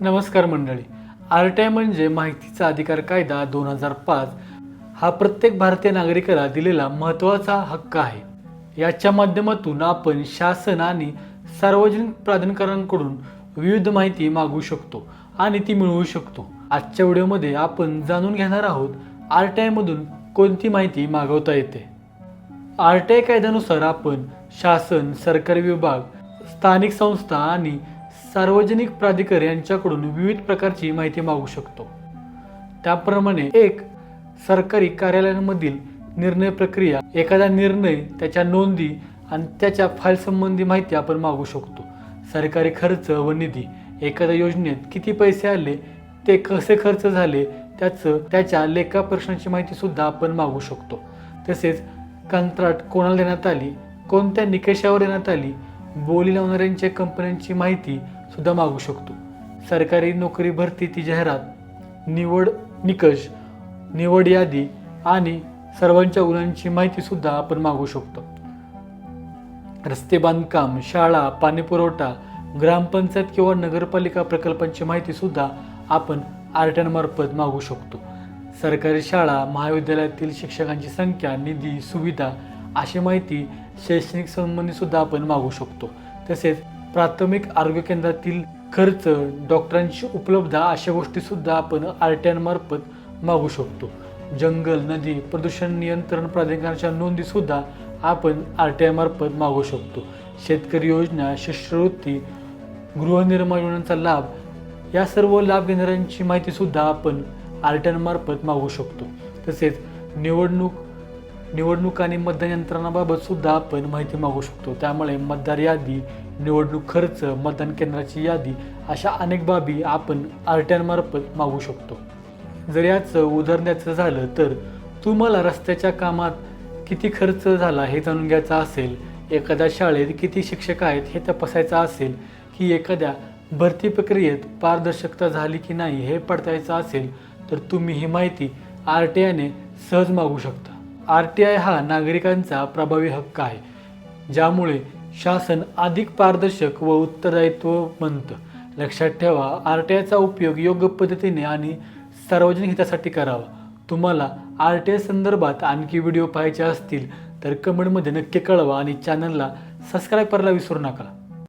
नमस्कार मंडळी. R T I म्हणजे माहितीचा अधिकार कायदा दोन हजार पाच हा प्रत्येक भारतीय नागरिकाला दिलेला महत्त्वाचा हक्क आहे. याच्या माध्यमातून आपण शासन आणि सार्वजनिक प्राधिकरणांकडून विविध माहिती मागू शकतो आणि ती मिळवू शकतो. आजच्या व्हिडिओमध्ये आपण जाणून घेणार आहोत आर टी आयमधून कोणती माहिती मागवता येते? आर टी आय कायद्यानुसार आपण शासन सरकारी विभाग स्थानिक संस्था आणि सार्वजनिक प्राधिकर यांच्याकडून विविध प्रकारची माहिती मागू शकतो. त्याप्रमाणे एक सरकारी कार्यालयांमधील निर्णय प्रक्रिया. एखादा निर्णय त्याच्या नोंदी आणि त्याच्या फाईलसंबंधी माहिती आपण मागू शकतो. सरकारी खर्च व निधी. एखाद्या योजनेत किती पैसे आले ते कसे खर्च झाले त्याचं त्याच्या लेखा प्रश्नाची माहितीसुद्धा आपण मागू शकतो. तसेच कंत्राट कोणाला देण्यात आली कोणत्या निकषावर देण्यात आली बोली लावणाऱ्यांच्या कंपन्यांची माहिती सुद्धा मागू शकतो. सरकारी नोकरी भरतीची जाहिरात निवड निकष निवड यादी आणि सर्वांच्या गुणांची माहिती सुद्धा आपण मागू शकतो. रस्ते बांधकाम शाळा पाणीपुरवठा ग्रामपंचायत किंवा नगरपालिका प्रकल्पांची माहिती सुद्धा आपण आरट्यांमार्फत मागू शकतो. सरकारी शाळा महाविद्यालयातील शिक्षकांची संख्या निधी सुविधा अशी माहिती शैक्षणिक संबंधी सुद्धा आपण मागू शकतो. तसेच प्राथमिक आरोग्य केंद्रातील खर्च डॉक्टरांची उपलब्धता अशा गोष्टीसुद्धा आपण आर टी आयमार्फत मागू शकतो. जंगल नदी प्रदूषण नियंत्रण प्राधिकरणाच्या नोंदीसुद्धा आपण आर टी आयमार्फत मागू शकतो. शेतकरी योजना शिष्यवृत्ती गृहनिर्माण योजनांचा लाभ या सर्व लाभ घेणाऱ्यांची माहितीसुद्धा आपण आर टी आयमार्फत मागू शकतो. तसेच निवडणूक निवडणूक आणि मतदान यंत्रणाबाबत सुद्धा आपण माहिती मागू शकतो. त्यामुळे मतदार यादी निवडणूक खर्च मतदान केंद्राची यादी अशा अनेक बाबी आपण आर टी आयमार्फत मागू शकतो. जर याचं उदाहरण्यायचं झालं तर तुम्हाला रस्त्याच्या कामात किती खर्च झाला हे जाणून घ्यायचं असेल एखाद्या शाळेत किती शिक्षक आहेत हे तपासायचं असेल की एखाद्या भरती प्रक्रियेत पारदर्शकता झाली की नाही हे पडतायचं असेल तर तुम्ही ही माहिती आर टी आयने सहज मागू शकता. आर टी आय हा नागरिकांचा प्रभावी हक्क आहे ज्यामुळे शासन अधिक पारदर्शक व उत्तरदायित्व बनतं लक्षात ठेवा आर टी आयचा उपयोग योग्य पद्धतीने आणि सार्वजनिक हितासाठी करावा. तुम्हाला आर टी आय संदर्भात आणखी व्हिडिओ पाहायचे असतील तर कमेंटमध्ये नक्की कळवा आणि चॅनलला सबस्क्राईब करायला विसरू नका.